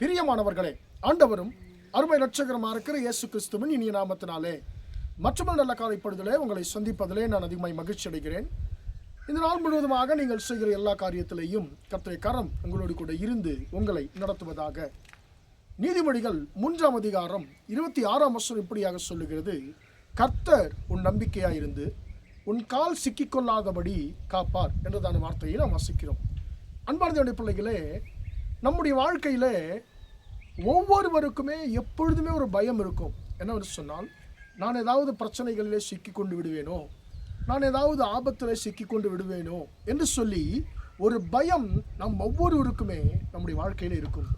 பிரியமானவர்களே ஆண்டவரும் அருமை லட்சகரமாக இருக்கிற இயேசு கிறிஸ்துவின் இனிய நாமத்தினாலே மற்றொரு நல்ல காலைப்படுதலே உங்களை சந்திப்பதிலே நான் அதிகமாக மகிழ்ச்சி அடைகிறேன். இந்த நாள் முழுவதுமாக நீங்கள் செய்கிற எல்லா காரியத்திலேயும் கர்த்தரை கரம் உங்களோடு கூட இருந்து உங்களை நடத்துவதாக நீதிமொழிகள் மூன்றாம் அதிகாரம் இருபத்தி ஆறாம் வருஷம் இப்படியாக சொல்லுகிறது கர்த்தர் உன் நம்பிக்கையாயிருந்து உன் கால் சிக்கிக்கொள்ளாதபடி காப்பார் என்றதான வார்த்தையை நாம் வாசிக்கிறோம். அன்பானதனுடைய பிள்ளைகளே நம்முடைய வாழ்க்கையில் ஒவ்வொருவருக்குமே எப்பொழுதுமே ஒரு பயம் இருக்கும். என்னவென்று சொன்னால் நான் ஏதாவது பிரச்சனைகளிலே சிக்கி கொண்டு விடுவேனோ நான் ஏதாவது ஆபத்தில் சிக்கி கொண்டு விடுவேனோ என்று சொல்லி ஒரு பயம் நம் ஒவ்வொருவருக்குமே நம்முடைய வாழ்க்கையில் இருக்கும்.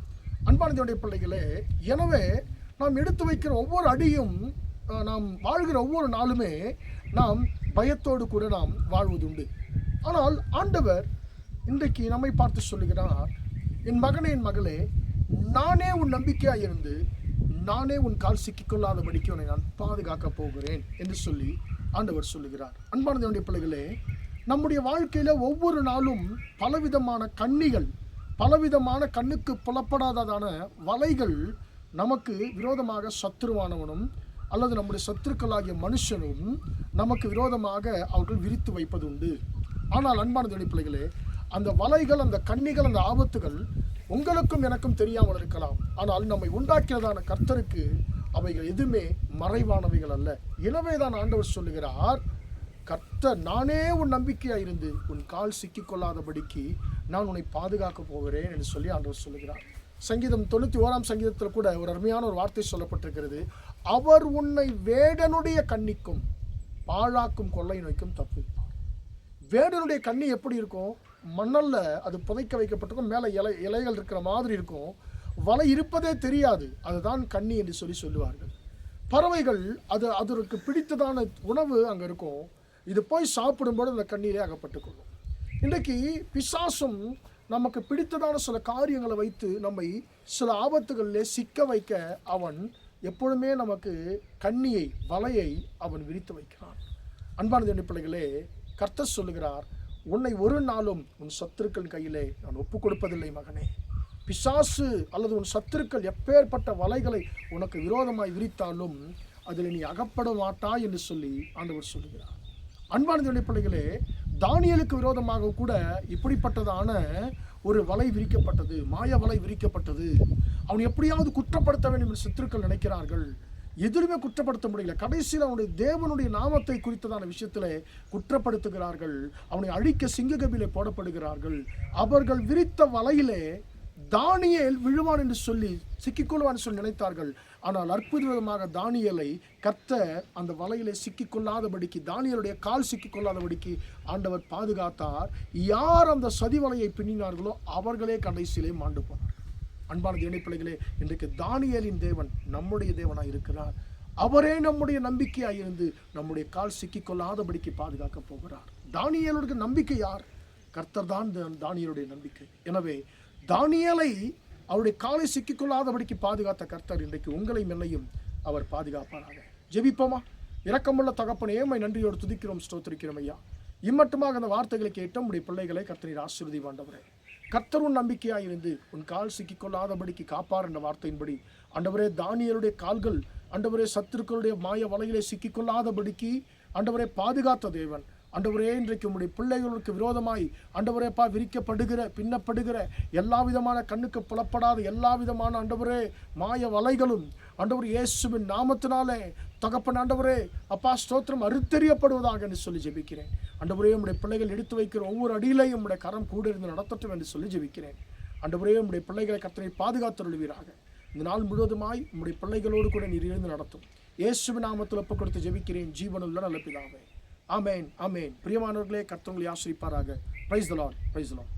அன்பானதனுடைய பிள்ளைகளே எனவே நாம் எடுத்து வைக்கிற ஒவ்வொரு அடியும் நாம் வாழ்கிற ஒவ்வொரு நாளுமே நாம் பயத்தோடு கூட நாம் வாழ்வதுண்டு. ஆனால் ஆண்டவர் இன்றைக்கு நம்மை பார்த்து சொல்லுகிறார் என் மகனே என் மகளே நானே உன் நம்பிக்கையாக இருந்து நானே உன் கால் சிக்கிக்கொள்ளாதபடிக்கு உன்னை நான் பாதுகாக்கப் போகிறேன் என்று சொல்லி ஆண்டவர் சொல்லுகிறார். அன்பானதனுடைய பிள்ளைகளே நம்முடைய வாழ்க்கையில் ஒவ்வொரு நாளும் பலவிதமான கண்ணிகள் பலவிதமான கண்ணுக்கு புலப்படாததான வலைகள் நமக்கு விரோதமாக சத்துருவானவனும் அல்லது நம்முடைய சத்துருக்களாகிய மனுஷனும் நமக்கு விரோதமாக அவர்கள் விரித்து வைப்பது உண்டு ஆனால் அன்பான பிள்ளைகளே அந்த வலைகள் அந்த கண்ணிகள் அந்த ஆபத்துகள் உங்களுக்கும் எனக்கும் தெரியாமல் இருக்கலாம். ஆனால் நம்மை உண்டாக்கியதான கர்த்தருக்கு அவைகள் எதுவுமே மறைவானவைகள் அல்ல. எனவே தான் ஆண்டவர் சொல்லுகிறார் கர்த்தர் நானே உன் நம்பிக்கையாக இருந்து உன் கால் சிக்கிக்கொள்ளாதபடிக்கு நான் உன்னை பாதுகாக்க போகிறேன் என்று சொல்லி ஆண்டவர் சொல்லுகிறார். சங்கீதம் தொண்ணூற்றி ஓராம் சங்கீதத்தில் கூட ஒரு அருமையான ஒரு வார்த்தை சொல்லப்பட்டிருக்கிறது. அவர் உன்னை வேடனுடைய கண்ணிக்கும் பாழாக்கும் கொள்ளை நோய்க்கும் தப்பிப்பார் வேடனுடைய கண்ணி எப்படி இருக்கும்? மண்ணல்ல அது புதைக்க வைக்கப்பட்டிருக்கும் மேலே இலை இலைகள் இருக்கிற மாதிரி இருக்கும். வலை இருப்பதே தெரியாது. அதுதான் கண்ணி என்று சொல்லி சொல்லுவார்கள். பறவைகள் அது அதற்கு பிடித்ததான உணவு அங்கே இருக்கும். இது போய் சாப்பிடும்போது அந்த கண்ணீரே அகப்பட்டுக்கொள்ளும். இன்றைக்கு பிசாசும் நமக்கு பிடித்ததான சில காரியங்களை வைத்து நம்மை சில ஆபத்துகளிலே சிக்க வைக்க அவன் எப்பொழுதுமே நமக்கு கண்ணியை வலையை அவன் விரித்து வைக்கிறான். அன்பானது பிள்ளைகளே கர்த்தர் சொல்லுகிறார் உன்னை ஒரு நாளும் உன் சத்துருக்கள் கையிலே நான் ஒப்புக் கொடுப்பதில்லை மகனே. பிசாசு அல்லது உன் சத்துருக்கள் எப்பேற்பட்ட வலைகளை உனக்கு விரோதமாய் விரித்தாலும் அதில் நீ அகப்பட மாட்டாய் என்று சொல்லி ஆண்டவர் சொல்லுகிறார். அன்பானது பிள்ளைகளே தானியலுக்கு விரோதமாக கூட இப்படிப்பட்டதான ஒரு வலை விரிக்கப்பட்டது மாய வலை விரிக்கப்பட்டது. அவன் எப்படியாவது குற்றப்படுத்த வேண்டும் என்று சத்துருக்கள் நினைக்கிறார்கள். எதிலுமே குற்றப்படுத்த முடியல. கடைசியில் அவனுடைய தேவனுடைய நாமத்தை குறித்ததான விஷயத்தில் குற்றப்படுத்துகிறார்கள். அவனை அழிக்க சிங்ககபிலே போடப்படுகிறார்கள். அவர்கள் விரித்த வலையிலே தானியல் விழுவான் என்று சொல்லி சிக்கிக்கொள்வான் சொல்லி நினைத்தார்கள். ஆனால் அற்புதமாக தானியலை கத்த அந்த வலையிலே சிக்கிக்கொள்ளாதபடிக்கு தானியலுடைய கால் சிக்கிக்கொள்ளாதபடிக்கு ஆண்டவர் பாதுகாத்தார். யார் அந்த சதி வலையை பின்னினார்களோ அவர்களே கடைசியிலே மாண்டு போனார் அன்பான தேவனைப்பிள்ளைகளே இன்றைக்கு தானியலின் தேவன் நம்முடைய தேவனாக இருக்கிறார். அவரே நம்முடைய நம்பிக்கையாக இருந்து நம்முடைய கால் சிக்கிக்கொள்ளாதபடிக்கு பாதுகாக்க போகிறார். தானியலுடைய நம்பிக்கை யார்? கர்த்தர் தான் தானியலுடைய நம்பிக்கை. எனவே தானியலை அவருடைய காலை சிக்கிக்கொள்ளாதபடிக்கு பாதுகாத்த கர்த்தர் இன்றைக்கு உங்களையும் என்னையும் அவர் பாதுகாப்பாராக. ஜெபிப்போமா? இரக்கமுள்ள தகப்பனே உம்மை நன்றியோடு துதிக்கிறோம் ஸ்தோத்திரிக்கிறோம் ஐயா. இம்மட்டுமாக அந்த வார்த்தைகளை கேட்ட உடைய பிள்ளைகளை கர்த்தரீர் ஆசிர்வதி வாண்டவரே கத்தரும் நம்பிக்கையாக இருந்து உன் கால் சிக்கிக்கொள்ளாதபடிக்கு காப்பார் என்ற வார்த்தையின்படி அண்டவரே தானியருடைய கால்கள் அண்டவரே சத்துருக்களுடைய மாய வலையிலே சிக்கிக்கொள்ளாதபடிக்கு அண்டவரே பாதுகாத்த தேவன். ஆண்டவரே இன்றைக்கு உம்முடைய பிள்ளைகளுக்கு விரோதமாய் அண்டவரேப்பா விரிக்கப்படுகிற பின்னப்படுகிற எல்லா விதமான கண்ணுக்கு புலப்படாத எல்லா விதமான அண்டவரே மாய வலைகளும் அண்டவர் இயேசுவின் நாமத்தினாலே தகப்பன் ஆண்டவரே அப்பா ஸ்தோத்திரம் அறுத்தெறியப்படுவதாக என்று சொல்லி ஜெபிக்கிறேன். அண்டவரே உம்முடைய பிள்ளைகள் எடுத்து வைக்கிற ஒவ்வொரு அடியிலையும் உம்முடைய கரம் கூட இருந்து நடத்தட்டும் என்று சொல்லி ஜெபிக்கிறேன். அண்டவரே உம்முடைய பிள்ளைகளை கத்தனை பாதுகாத்தருள்வீராக. இந்த நாள் முழுவதுமாய் உம்முடைய பிள்ளைகளோடு கூட நீர் இருந்து நடத்தும். இயேசுவின் நாமத்தில் ஒப்புக் கொடுத்து ஜெபிக்கிறேன். ஜீவனுள்ள நல்ல பிதாவே. ஆமேன் ஆமேன். பிரியமானவர்களே கர்த்தவங்களை ஆசிரிப்பாராக பிரைஸ் தலான் பிரைஸ் தலான்